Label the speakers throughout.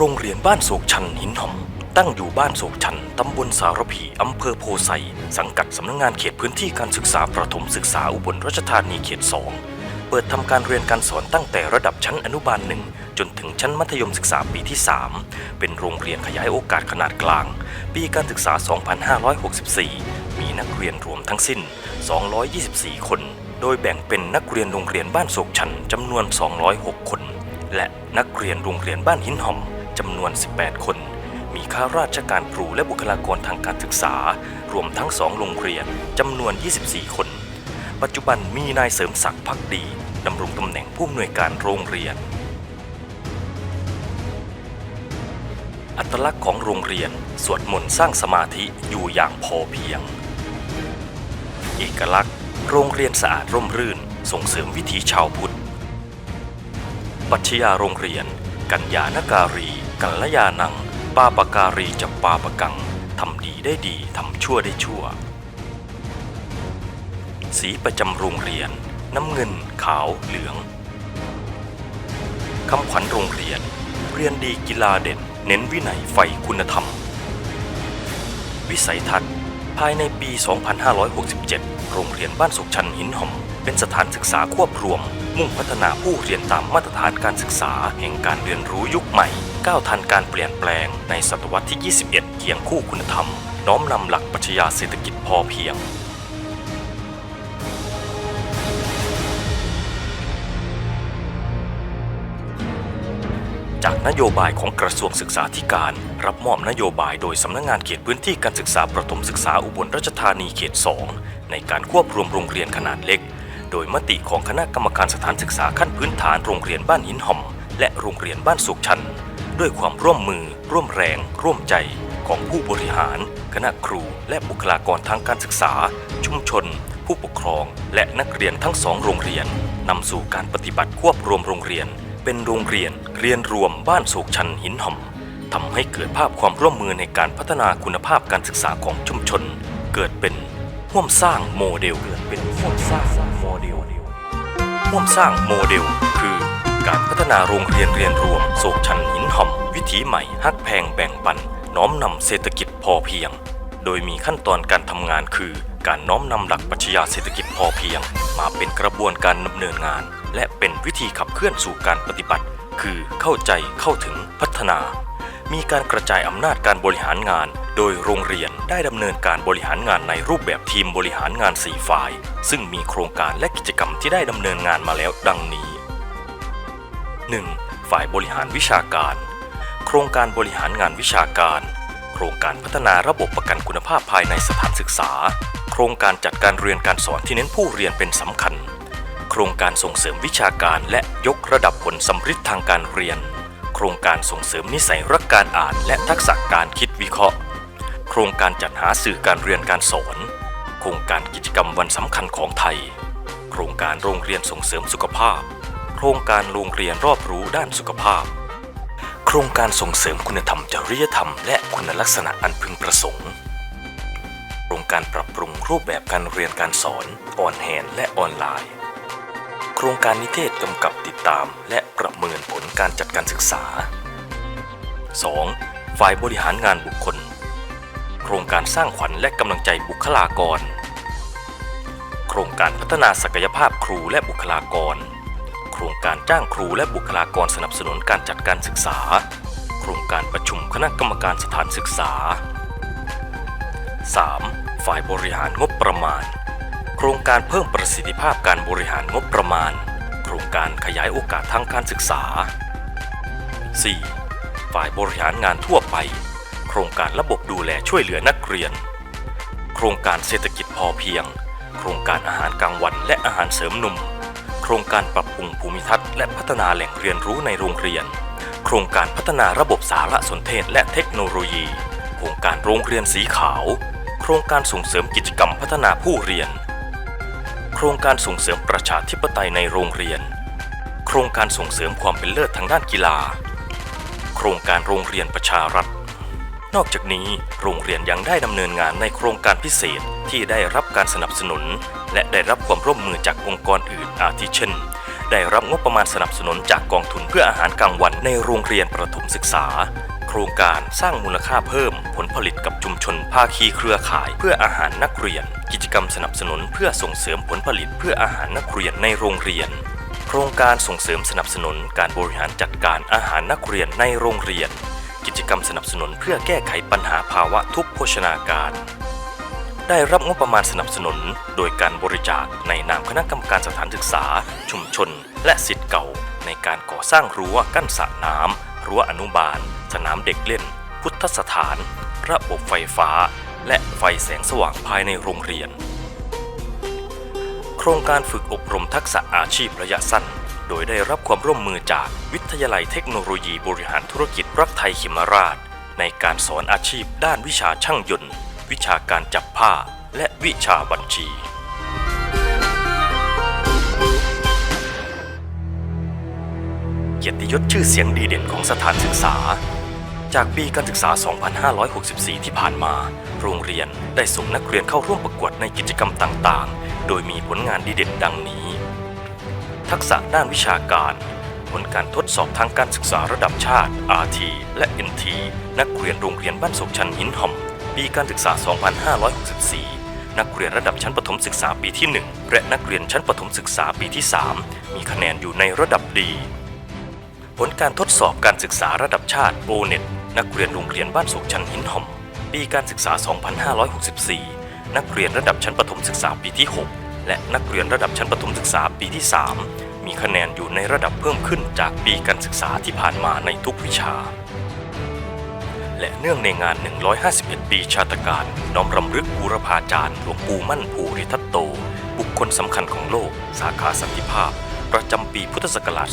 Speaker 1: โรงเรียนบ้านโศกชันหินหอม ตั้งอยู่บ้านโศกชัน ตำบลสารพี อำเภอโพไซสังกัดสำนักงานเขตพื้นที่การศึกษาประถมศึกษาอุบลราชธานีเขต 2 เปิดทำการเรียนการสอนตั้งแต่ระดับชั้นอนุบาลหนึ่งจนถึงชั้นมัธยมศึกษาปีที่ 3 เป็นโรงเรียนขยายโอกาสขนาดกลาง ปีการศึกษา 2564 มีนักเรียนรวมทั้งสิ้น 224 คน โดยแบ่งเป็นนักเรียนโรงเรียนบ้านโศกชันจำนวน 206 คนและนักเรียนโรงเรียนบ้านหินหอม จำนวน 18 คน มีข้าราชการครูและบุคลากรทางการศึกษา รวมทั้งสองโรงเรียนจำนวน 24 คน ปัจจุบันมีนายเสริมศักดิ์พักดีดำรงตำแหน่งผู้อำนวยการโรงเรียน อัตลักษณ์ของโรงเรียน สวดมนต์สร้างสมาธิอยู่อย่างพอเพียง เอกลักษณ์ โรงเรียนสะอาดร่มรื่น ส่งเสริมวิถีชาวพุทธ ปัชญาโรงเรียน กัญญานการี กัลยานังปาปการีจับปาปกังทำดีได้ดีทำชั่วได้ชั่ว สีประจำโรงเรียน น้ำเงินขาวเหลืองคำขวัญโรงเรียน เรียนดีกีฬาเด่น เน้นวินัยใฝ่คุณธรรม วิสัยทัศน์ภายในปี 2567 โรงเรียนบ้านสุขชันหินหอม เป็นสถานศึกษาควบรวม มุ่งพัฒนาผู้เรียนตามมาตรฐานการศึกษาแห่งการเรียนรู้ยุคใหม่ ก้าวทันการเปลี่ยนแปลงในศตวรรษที่ 21 เคียงคู่คุณธรรม น้อมนำหลักปรัชญาเศรษฐกิจพอเพียง จากนโยบายของกระทรวงศึกษาธิการ รับมอบนโยบายโดยสำนักงานเขตพื้นที่การศึกษาประถมศึกษาอุบลราชธานีเขต 2 ในการควบรวมโรงเรียนขนาดเล็ก โดยมติของคณะกรรมการสถานศึกษาขั้นพื้นฐานโรงเรียนบ้านหินหอมและโรงเรียนบ้านสุขชัน ด้วยความร่วมมือ ร่วมแรง ร่วมใจของผู้บริหาร คณะครู และบุคลากรทางการศึกษา ชุมชน ผู้ปกครอง และนักเรียนทั้งสองโรงเรียนนำสู่การปฏิบัติควบรวมโรงเรียน เป็นโรงเรียนเรียนรวมบ้านโศกชันหินหอมทำให้เกิดภาพความร่วมมือในการพัฒนาคุณภาพการศึกษาของชุมชน เกิดเป็นห่วมสร้างโมเดลเกิดเป็นห่วมสร้างโมเดลห่วมสร้างโมเดล คือการพัฒนาโรงเรียนเรียนรวมโศกชันหิน หอม วิถีใหม่ฮักแพงแบ่งปัน น้อมนำเศรษฐกิจพอเพียง โดยมีขั้นตอนการทำงานคือ การน้อมนำหลักปรัชญาเศรษฐกิจพอเพียง มาเป็นกระบวนการดำเนินงาน และเป็นวิธีขับเคลื่อนสู่การปฏิบัติ คือเข้าใจเข้าถึงพัฒนา มีการกระจายอำนาจการบริหารงาน โดยโรงเรียนได้ดำเนินการบริหารงานในรูปแบบทีมบริหารงาน4ฝ่าย ซึ่งมีโครงการและกิจกรรมที่ได้ดำเนินงานมาแล้วดังนี้ 1. ฝ่ายบริหารวิชาการ โครงการบริหารงานวิชาการ โครงการพัฒนาระบบประกันคุณภาพภายในสถานศึกษา โครงการจัดการเรียนการสอนที่เน้นผู้เรียนเป็นสำคัญ โครงการส่งเสริมวิชาการและยกระดับผลสำฤทธิ์ทางการเรียน โครงการส่งเสริมนิสัยรักการอ่าน และทักษะการคิดวิเคราะห์ โครงการจัดหาสื่อการเรียนการสอน โครงการกิจกรรมวันสำคัญของไทย โครงการโรงเรียนส่งเสริมสุขภาพ โครงการโรงเรียนรอบรู้ด้านสุขภาพ โครงการส่งเสริมคุณธรรมจริยธรรมและคุณลักษณะอันพึงประสงค์โครงการปรับปรุงรูปแบบการเรียนการสอนออนแฮนและออนไลน์ โครงการนิเทศกำกับติดตามและประเมินผลการจัดการศึกษา 2. ฝ่ายบริหารงานบุคคล โครงการสร้างขวัญและกำลังใจบุคลากร โครงการพัฒนาศักยภาพครูและบุคลากร ครงการจ้างครูและบุคลากรสนับสนุนการจัดการศึกษา โครงการประชุมคณะกรรมการสถานศึกษา 3. ฝ่ายบริหารงบประมาณ โครงการเพิ่มประสิทธิภาพการบริหารงบประมาณ โครงการขยายโอกาสทางการศึกษา 4. ฝ่ายบริหารงานทั่วไป โครงการระบบดูแลช่วยเหลือนักเรียน โครงการเศรษฐกิจพอเพียง โครงการอาหารกลางวันและอาหารเสริมหนุ่ม ครงการปรับปรุงภูมิทัศน์และพัฒนาแหล่งเรียนรู้ในโรงเรียน โครงการพัฒนาระบบสารสนเทศและเทคโนโลยี โครงการโรงเรียนสีขาว โครงการส่งเสริมกิจกรรมพัฒนาผู้เรียน โครงการส่งเสริมประชาธิปไตยในโรงเรียน โครงการส่งเสริมความเป็นเลิศทางด้านกีฬา โครงการโรงเรียนประชารัฐ นอกจากนี้โรงเรียนยังได้ดำเนินงานในโครงการพิเศษที่ได้รับการสนับสนุน และได้รับความร่วมมือจากองค์กรอื่นอาทิเช่น ได้รับงบประมาณสนับสนุนจากกองทุนเพื่ออาหารกลางวันในโรงเรียนประถมศึกษา โครงการสร้างมูลค่าเพิ่ม ผลผลิตกับชุมชนภาคีเครือข่าย เพื่ออาหารนักเรียน กิจกรรมสนับสนุนเพื่อส่งเสริมผลผลิตเพื่ออาหารนักเรียนในโรงเรียน โครงการส่งเสริมสนับสนุนการบริหารจัดการอาหารนักเรียนในโรงเรียน กิจกรรมสนับสนุนเพื่อแก้ไขปัญหาภาวะทุกข์โภชนาการ ได้รับงบประมาณสนับสนุน โดยการบริจาคในนามคณะกรรมการสถานศึกษา ชุมชน และสิทธิ์เก่า ในการก่อสร้างรั้วกั้นสระน้ำรั้วอนุบาล สนามเด็กเล่น พุทธสถาน ระบบไฟฟ้า และไฟแสงสว่างภายในโรงเรียน โครงการฝึกอบรมทักษะอาชีพระยะสั้น โดยได้รับความร่วมมือจากวิทยาลัยเทคโนโลยีบริหารธุรกิจรักไทยขิมราช ในการสอนอาชีพด้านวิชาช่างยนต์ วิชาการจับผ้า และวิชาบัญชีเกียรติยศชื่อเสียงดีเด่นของสถานศึกษา จากปีการศึกษา 2564 ที่ผ่านมา โรงเรียนได้ส่งนักเรียนเข้าร่วมประกวดในกิจกรรมต่างๆ โดยมีผลงานดีเด่นดังนี้ ทักษะด้านวิชาการ ผลการทดสอบทางการศึกษาระดับชาติ RT และ NT นักเรียนโรงเรียนบ้านศกชันหินหอมปีการศึกษา 2564 นักเรียนระดับชั้นประถมศึกษาปีที่ 1 และนักเรียนชั้นประถมศึกษาปีที่ 3 มีคะแนนอยู่ในระดับดี ผลการทดสอบการศึกษาระดับชาติโอเน็ตนักเรียนโรงเรียนบ้านสุขชันหินหอมปีการศึกษา 2564 นักเรียนระดับชั้นประถมศึกษาปีที่ 6 และนักเรียนระดับชั้นประถมศึกษาปีที่ 3 มีคะแนนอยู่ในระดับเพิ่มขึ้นจากปีการศึกษาที่ผ่านมาในทุกวิชา และเนื่องในงาน 151 ปีชาตการ น้อมรำลึกบูรพาจารย์หลวงปู่มั่นภูริทัตโต บุคคลสำคัญของโลก สาขาสันติภาพ ประจำปีพุทธศักราช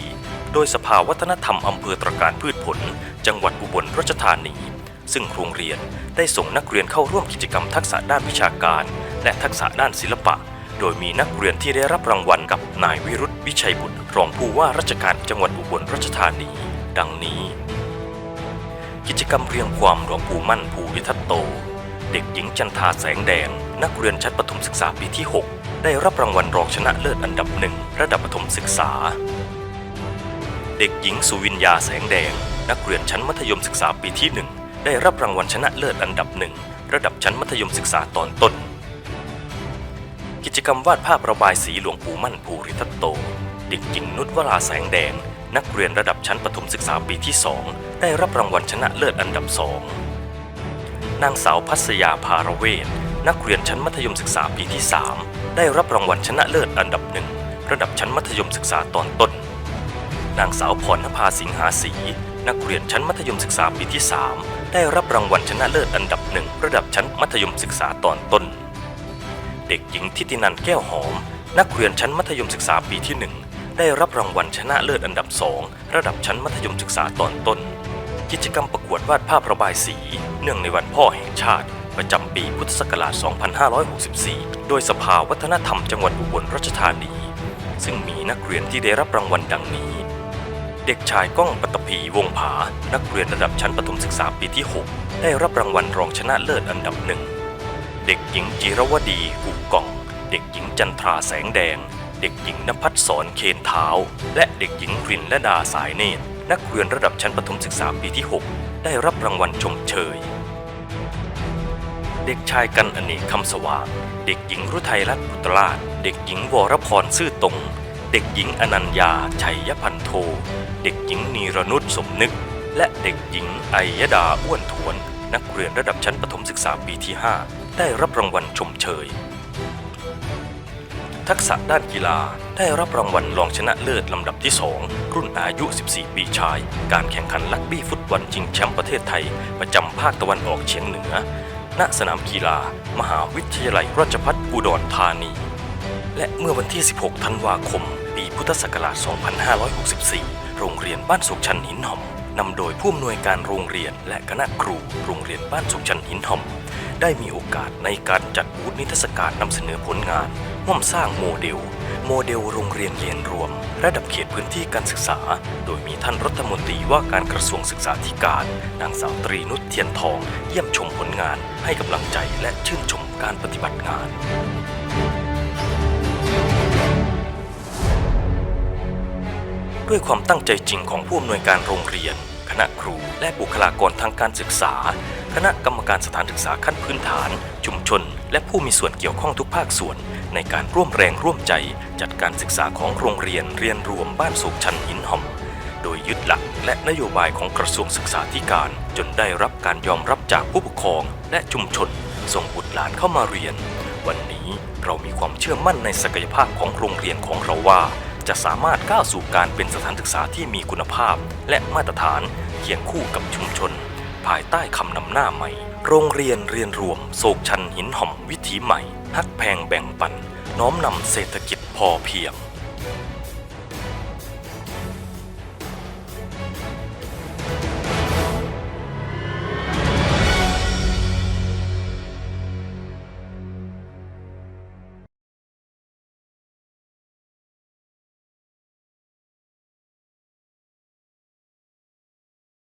Speaker 1: 2564 โดยสภาวัฒนธรรมอำเภอตรการพืชผล จังหวัดอุบลราชธานี ซึ่งโรงเรียนได้ส่งนักเรียนเข้าร่วมกิจกรรมทักษะด้านวิชาการ และทักษะด้านศิลปะ โดยมีนักเรียนที่ได้รับรางวัลกับนายวิรุธวิชัยบุตรรองผู้ว่าราชการจังหวัดอุบลราชธานี ดังนี้ กิจกรรมเรียงความหลวงปู่มั่นภูริทัตโต เด็กหญิงจันทาแสงแดง นักเรียนชั้นประถมศึกษาปีที่ 6 ได้รับรางวัลรองชนะเลิศอันดับหนึ่งระดับประถมศึกษา เด็กหญิงสุวิญญาแสงแดง นักเรียนชั้นมัธยมศึกษาปีที่ 1 ได้รับรางวัลชนะเลิศอันดับหนึ่งระดับชั้นมัธยมศึกษาตอนต้น กิจกรรมวาดภาพระบายสีหลวงปู่มั่นภูริทัตโต เด็กหญิงนุชวราแสงแดง นักเรียนระดับชั้นประถมศึกษาปีที่ 2 ได้รับรางวัลชนะเลิศอันดับสองนางสาวพัสยาภารเวศนักเรียนชั้นมัธยมศึกษาปีที่ 3 ได้รับรางวัลชนะเลิศอันดับหนึ่งระดับชั้นมัธยมศึกษาตอนต้น นางสาวพรณภาสิงหาศีนักเรียนชั้นมัธยมศึกษาปีที่ 3 ได้รับรางวัลชนะเลิศอันดับหนึ่งระดับชั้นมัธยมศึกษาตอนต้น เด็กหญิงทิตินันแก้วหอม นักเรียนชั้นมัธยมศึกษาปีที่ 1 ได้รับรางวัลชนะเลิศอันดับ 2 ระดับชั้นมัธยมศึกษาตอนต้น กิจกรรมประกวดวาดภาพระบายสี เนื่องในวันพ่อแห่งชาติ ประจำปีพุทธศักราช 2564 โดยสภาวัฒนธรรมจังหวัดอุบลราชธานี ซึ่งมีนักเรียนที่ได้รับรางวัลดังนี้ เด็กชายก้องปัตตภีวงผา นักเรียนระดับชั้นประถมศึกษาปีที่ 6 ได้รับรางวัลรองชนะเลิศอันดับหนึ่ง เด็กหญิงจิรวดีกุกก่อง เด็กหญิงจันทราแสงแดง เด็กหญิงนภัสสรเคนเท้า และเด็กหญิงรินและดาสายเนตรนักเรียนระดับชั้นประถมศึกษาปีที่ 6 ได้รับรางวัลชมเชย เด็กชายกันอเนกคำสว่าง เด็กหญิงรุทัยรัตน์พุตราช เด็กหญิงวรพรซื่อตรง เด็กหญิงอนัญญาชัยพันโท เด็กหญิงนีรนุชสมนึก และเด็กหญิงไอยดาอ้วนถวน นักเรียนระดับชั้นประถมศึกษาปีที่ 5 ได้รับรางวัลชมเชย ทักษะด้านกีฬาได้รับรางวัลรองชนะเลิศลำดับที่ 2 รุ่นอายุ 14 ปีชาย การแข่งขันลักบี้ฟุตบอลชิงแชมป์ประเทศไทย ประจำภาคตะวันออกเฉียงเหนือ ณ สนามกีฬา มหาวิทยาลัยราชภัฏอุดรธานี และเมื่อวันที่ 16 ธันวาคม ปีพุทธศักราช 2564 โรงเรียนบ้านสุขชันหินหอมนำโดยผู้อำนวยการโรงเรียนและคณะครูโรงเรียนบ้านสุขชันหินหอม ได้มีโอกาสในการจัดบูธนิทรรศการนำเสนอผลงานร่วมสร้างโมเดล โมเดลโรงเรียนเรียนรวม ระดับเขตพื้นที่การศึกษา โดยมีท่านรัฐมนตรีว่าการกระทรวงศึกษาธิการ นางสาวตรีนุชเทียนทอง เยี่ยมชมผลงาน ให้กำลังใจและชื่นชมการปฏิบัติงานด้วยความตั้งใจจริงของผู้อำนวยการโรงเรียน คณะครู และบุคลากรทางการศึกษา คณะกรรมการสถานศึกษาขั้นพื้นฐาน ชุมชน และผู้มีส่วนเกี่ยวข้องทุกภาคส่วน ในการร่วมแรงร่วมใจ จัดการศึกษาของโรงเรียนเรียนรวมบ้านโศกชันหินหอมโดยยึดหลักและนโยบายของกระทรวงศึกษาธิการ จนได้รับการยอมรับจากผู้ปกครอง และชุมชน ส่งบุตรหลานเข้ามาเรียน วันนี้เรามีความเชื่อมั่นในศักยภาพของโรงเรียนของเราว่า จะสามารถก้าวสู่การเป็นสถานศึกษาที่มีคุณภาพ และมาตรฐานเคียงคู่กับชุมชน ภายใต้คำนำหน้าใหม่ โรงเรียนเรียนรวม โศกชันหินห่อมวิถีใหม่ ฮักแพงแบ่งปัน น้อมนำเศรษฐกิจพอเพียง